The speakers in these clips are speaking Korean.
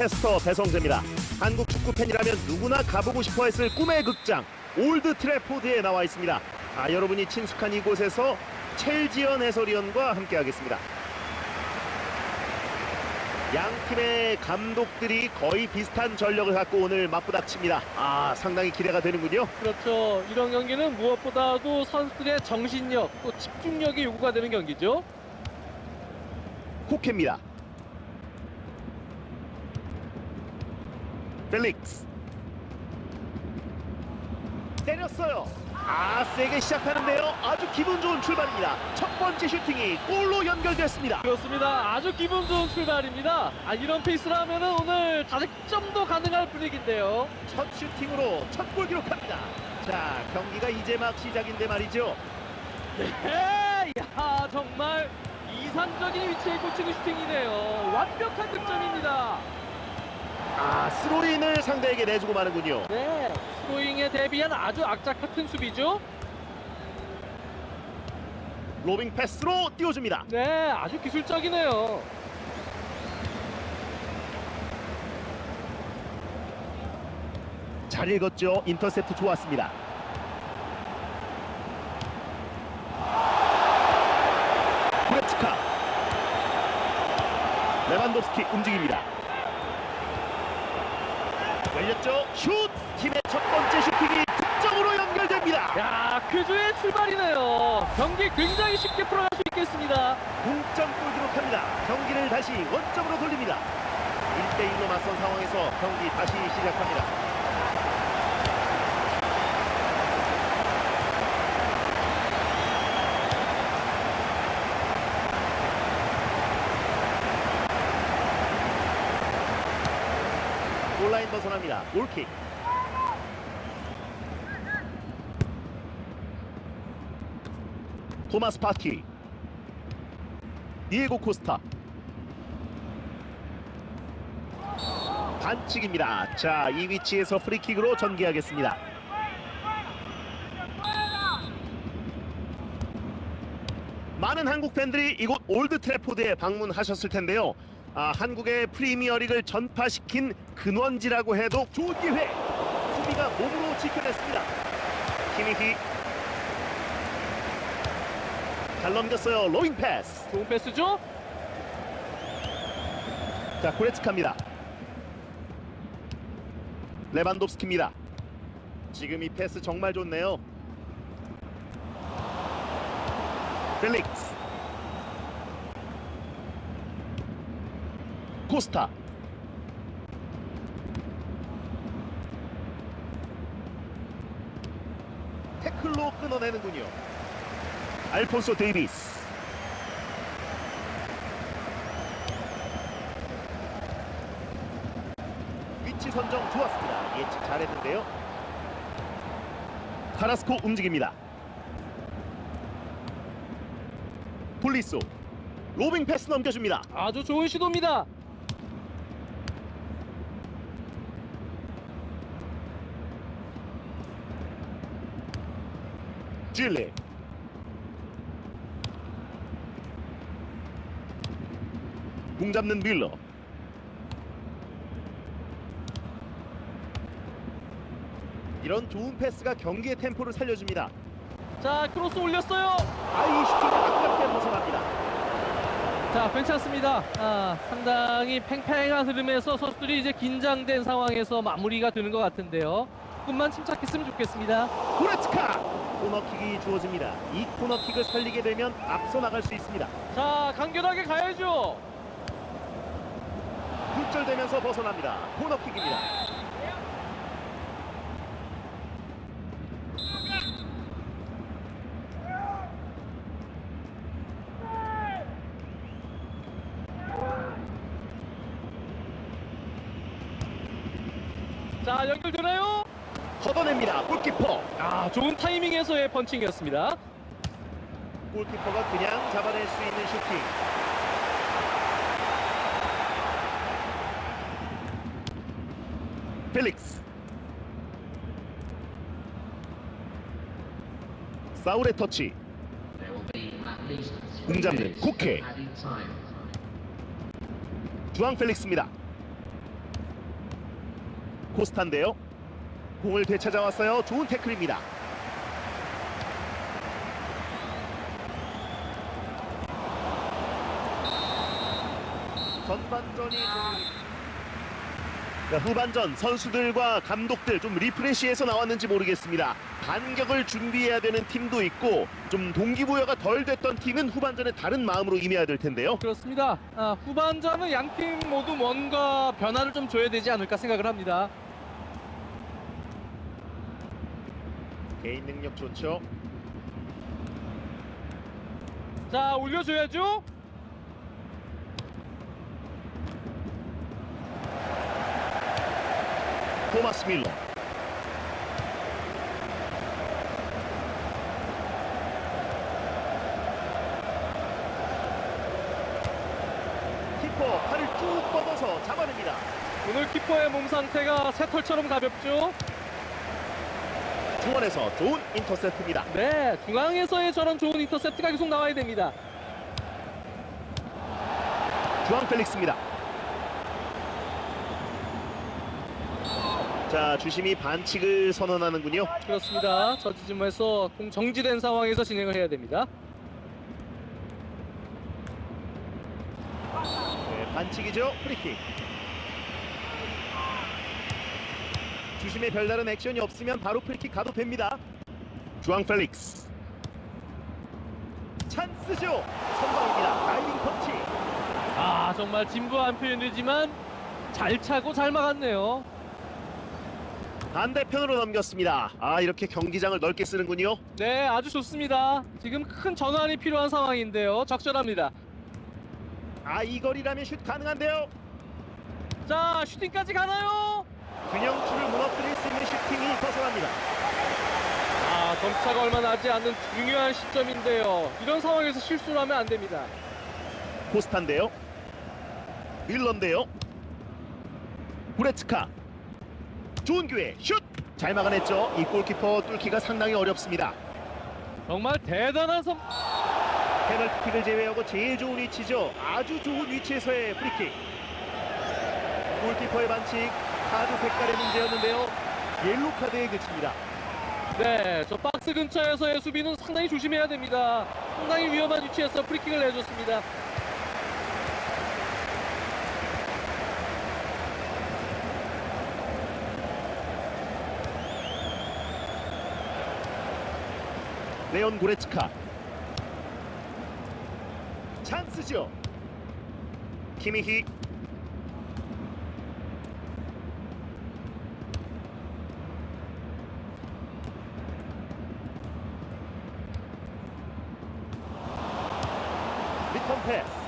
캐스터 배성재입니다. 한국 축구 팬이라면 누구나 가보고 싶어 했을 꿈의 극장 올드 트래포드에 나와 있습니다. 아, 여러분이 친숙한 이곳에서 첼지연 해설위원과 함께 하겠습니다. 양 팀의 감독들이 거의 비슷한 전력을 갖고 오늘 맞부닥칩니다. 아, 상당히 기대가 되는군요. 그렇죠. 이런 경기는 무엇보다도 선수들의 정신력 또 집중력이 요구가 되는 경기죠. 코케입니다. 펠릭스 때렸어요. 아 세게 시작하는데요. 아주 기분 좋은 출발입니다. 첫 번째 슈팅이 골로 연결됐습니다. 그렇습니다. 아주 기분 좋은 출발입니다. 아, 이런 페이스라면 오늘 다득점도 가능할 분위기인데요. 첫 슈팅으로 첫 골 기록합니다. 자 경기가 이제 막 시작인데 말이죠. 네, 야 정말 이상적인 위치에 꽂히는 슈팅이네요. 완벽한 득점입니다. 아 스로인을 상대에게 내주고 마는군요. 네, 스로잉에 대비한 아주 악착 같은 수비죠. 로빙 패스로 띄워줍니다. 네, 아주 기술적이네요. 잘 읽었죠. 인터셉트 좋았습니다. 고레츠카 레반도스키 움직입니다. 열렸죠. 슛! 팀의 첫 번째 슈팅이 득점으로 연결됩니다. 야, 퀴즈의 출발이네요. 경기 굉장히 쉽게 풀어갈 수 있겠습니다. 동점골 기록합니다. 경기를 다시 원점으로 돌립니다. 1대1로 맞선 상황에서 경기 다시 시작합니다. 라인 벗어납니다. 골킥. 토마스 파티. 디에고 코스타. 반칙입니다. 자, 이 위치에서 프리킥으로 전개하겠습니다. 많은 한국 팬들이 이곳 올드 트래포드에 방문하셨을 텐데요. 아, 한국의 프리미어리그를 전파시킨 근원지라고 해도 좋은 기회. 수비가 몸으로 지켜냈습니다. 키미히 잘 넘겼어요. 로잉 패스. 좋은 패스죠? 자, 고레츠카입니다. 레반도프스키입니다. 지금 이 패스 정말 좋네요. 펠릭스. 코스타. 태클로 끊어내는군요. 알폰소 데이비스. 위치 선정 좋았습니다. 예측 잘했는데요. 카라스코 움직입니다. 폴리소 로빙 패스 넘겨줍니다. 아주 좋은 시도입니다. 질리 공 잡는 밀러 이런 좋은 패스가 경기의 템포를 살려줍니다. 자, 크로스 올렸어요. 아이 슈팅 아깝게 벗어납니다. 자, 괜찮습니다. 아, 상당히 팽팽한 흐름에서 선수들이 이제 긴장된 상황에서 마무리가 되는 것 같은데요. 조금만 침착했으면 좋겠습니다. 고레츠카 코너킥이 주어집니다. 이 코너킥을 살리게 되면 앞서 나갈 수 있습니다. 자, 간결하게 가야죠. 굴절되면서 벗어납니다. 코너킥입니다. 자, 연결되나요? 걷어냅니다. 골키퍼. 아, 좋은 타이밍에서의 펀칭이었습니다. 골키퍼가 그냥 잡아낼 수 있는 슈팅. 펠릭스. 사울의 터치. 공 잡는 쿠케. 주앙 펠릭스입니다. 코스타인데요. 공을 되찾아왔어요. 좋은 태클입니다. 전반전이 좀 자, 후반전 선수들과 감독들 좀 리프레시해서 나왔는지 모르겠습니다. 반격을 준비해야 되는 팀도 있고 좀 동기부여가 덜 됐던 팀은 후반전에 다른 마음으로 임해야 될 텐데요. 그렇습니다. 아, 후반전은 양 팀 모두 뭔가 변화를 좀 줘야 되지 않을까 생각을 합니다. 개인 능력 좋죠. 자, 올려줘야죠. 토마스 밀러. 키퍼 팔을 쭉 뻗어서 잡아냅니다. 오늘 키퍼의 몸 상태가 새털처럼 가볍죠. 중원에서 좋은 인터셉트입니다. 네, 중앙에서의 저런 좋은 인터셉트가 계속 나와야 됩니다. 주앙 펠릭스입니다. 자 주심이 반칙을 선언하는군요. 그렇습니다. 저 지점에서 공 정지된 상황에서 진행을 해야 됩니다. 네, 반칙이죠. 프리킥. 주심의 별다른 액션이 없으면 바로 프리킥 가도 됩니다. 주앙 펠릭스. 찬스죠. 선방입니다. 다이빙 펀치. 아, 정말 진부한 표현이지만 잘 차고 잘 막았네요. 반대편으로 넘겼습니다. 아 이렇게 경기장을 넓게 쓰는군요. 네, 아주 좋습니다. 지금 큰 전환이 필요한 상황인데요. 적절합니다. 아 이 거리라면 슛 가능한데요. 자, 슈팅까지 가나요? 균형추를 무너뜨릴 수 있는 슈팅이 벗어납니다. 아, 점차가 얼마 나지 않는 중요한 시점인데요. 이런 상황에서 실수를 하면 안 됩니다. 코스타인데요. 밀런데요. 구레츠카. 좋은 기회. 슛! 잘 막아냈죠. 이 골키퍼 뚫기가 상당히 어렵습니다. 정말 대단한 선. 페널티킥을 제외하고 제일 좋은 위치죠. 아주 좋은 위치에서의 프리킥. 골키퍼의 반칙. 카드 색깔의 문제였는데요. 옐로 카드에 그칩니다. 네, 저 박스 근처에서의 수비는 상당히 조심해야 됩니다. 상당히 위험한 위치에서 프리킥을 내줬습니다. 레온 고레츠카. 찬스죠. 키미히 리턴 패스.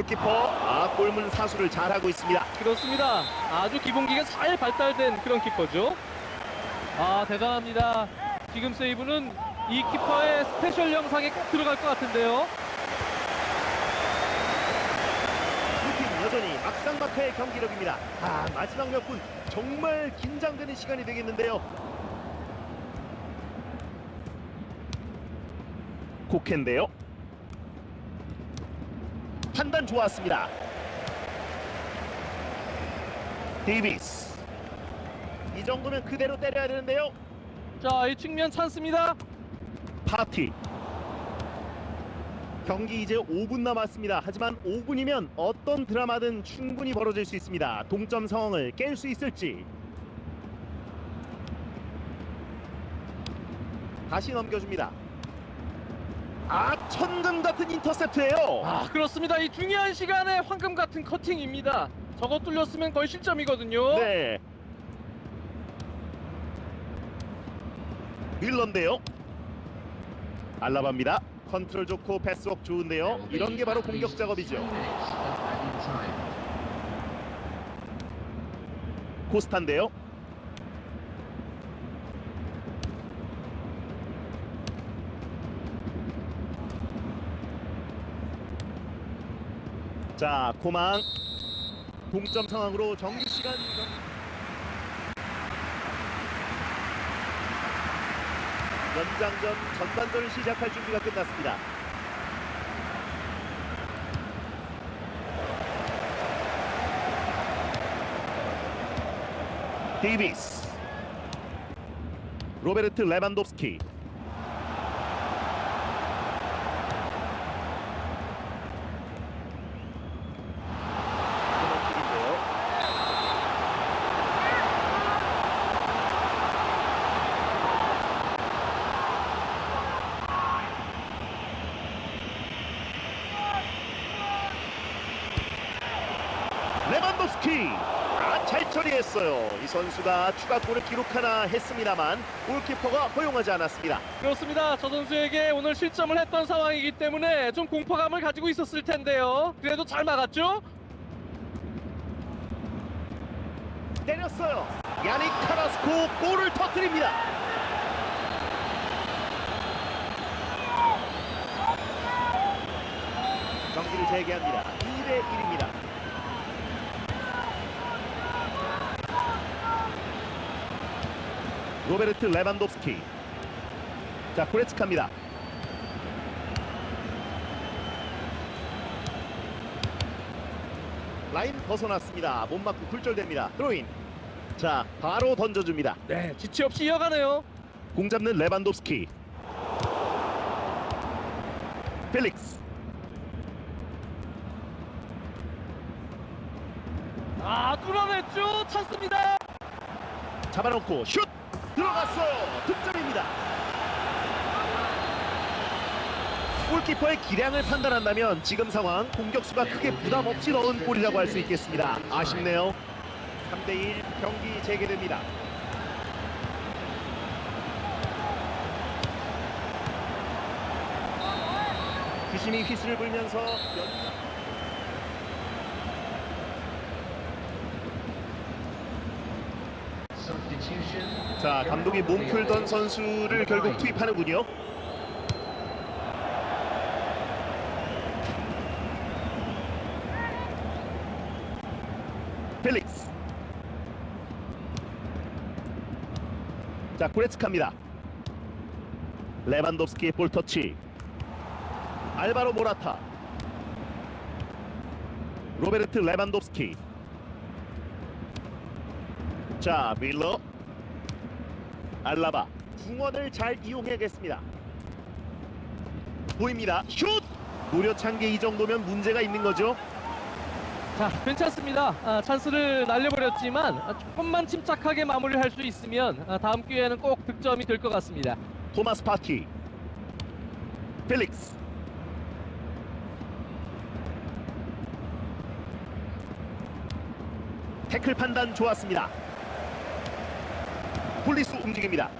골키퍼 아 골문 사수를 잘하고 있습니다. 그렇습니다. 아주 기본기가 잘 발달된 그런 키퍼죠. 아, 대단합니다. 지금 세이브는 이 키퍼의 스페셜 영상에 꼭 들어갈 것 같은데요. 루틴 여전히 막상막하의 경기력입니다. 아 마지막 몇 분 정말 긴장되는 시간이 되겠는데요. 코켄데요. 판단 좋았습니다. 데이비스. 이 정도면 그대로 때려야 되는데요. 자, 이 측면 찬스입니다. 파티. 경기 이제 5분 남았습니다. 하지만 5분이면 어떤 드라마든 충분히 벌어질 수 있습니다. 동점 상황을 깰 수 있을지. 다시 넘겨줍니다. 아 천금 같은 인터셉트예요. 아, 그렇습니다. 이 중요한 시간에 황금 같은 커팅입니다. 저거 뚫렸으면 거의 실점이거든요. 네. 밀런데요. 알라바입니다. 컨트롤 좋고 패스워크 좋은데요. 이런 게 바로 공격 작업이죠. 코스타인데요. 자, 코망. 동점 상황으로 정규 시간 경- 연장전 전반전을 시작할 준비가 끝났습니다. 데이비스. 로베르트 레반도프스키 코너킥인데요. 레반도스키 아, 잘 처리했어요. 이 선수가 추가골을 기록하나 했습니다만 골키퍼가 허용하지 않았습니다. 그렇습니다. 저 선수에게 오늘 실점을 했던 상황이기 때문에 좀 공포감을 가지고 있었을 텐데요. 그래도 잘 막았죠? 때렸어요. 야닉 카라스코 골을 터뜨립니다. 경기를 재개합니다. 2대 1입니다. 로베르트 레반도프스키. 자, 고레츠카입니다. 라인 벗어났습니다. 못 맞고 굴절됩니다. 드로인. 자, 바로 던져줍니다. 네, 지체 없이 이어가네요. 공 잡는 레반도프스키. 필릭스. 아, 뚫어냈죠? 찬스입니다. 잡아놓고 슛 들어갔어요. 득점입니다. 골키퍼의 기량을 판단한다면 지금 상황 공격수가 크게 부담 없이 넣은 골이라고 할 수 있겠습니다. 아쉽네요. 3대1 경기 재개됩니다. 귀신이 휘슬을 불면서 연... 자 감독이 몸 풀던 선수를 결국 투입하는군요. 필릭스. 자 고레츠카입니다. 레반도프스키의 볼 터치. 알바로 모라타. 로베르트 레반도프스키. 자 밀러. 알라바 중원을 잘 이용해야겠습니다. 보입니다. 슛! 무려 찬 게 이 정도면 문제가 있는 거죠. 자, 괜찮습니다. 아, 찬스를 날려버렸지만 아, 조금만 침착하게 마무리를 할수 있으면 아, 다음 기회에는 꼭 득점이 될 것 같습니다. 토마스 파티. 필릭스. 태클 판단 좋았습니다. 폴리스 움직입니다.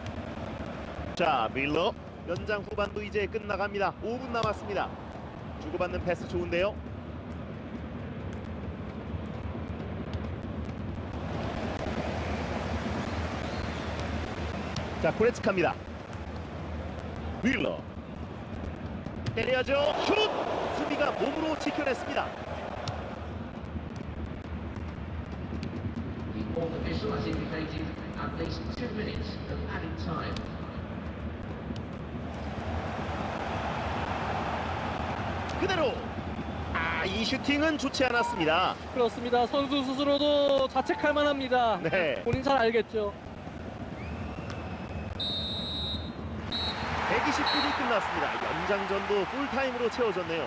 자, 밀러. 연장 후반도 이제 끝나갑니다. 5분 남았습니다. 주고받는 패스 좋은데요. 자, 고레츠카입니다. 밀러. 때려야죠. 슛! 수비가 몸으로 지켜냈습니다. At least two minutes of added time. 그대로. 아, 이 슈팅은 좋지 않았습니다. 그렇습니다. 선수 스스로도 자책할 만합니다. 네. 본인 잘 알겠죠. 120분이 끝났습니다. 연장전도 풀타임으로 채워졌네요.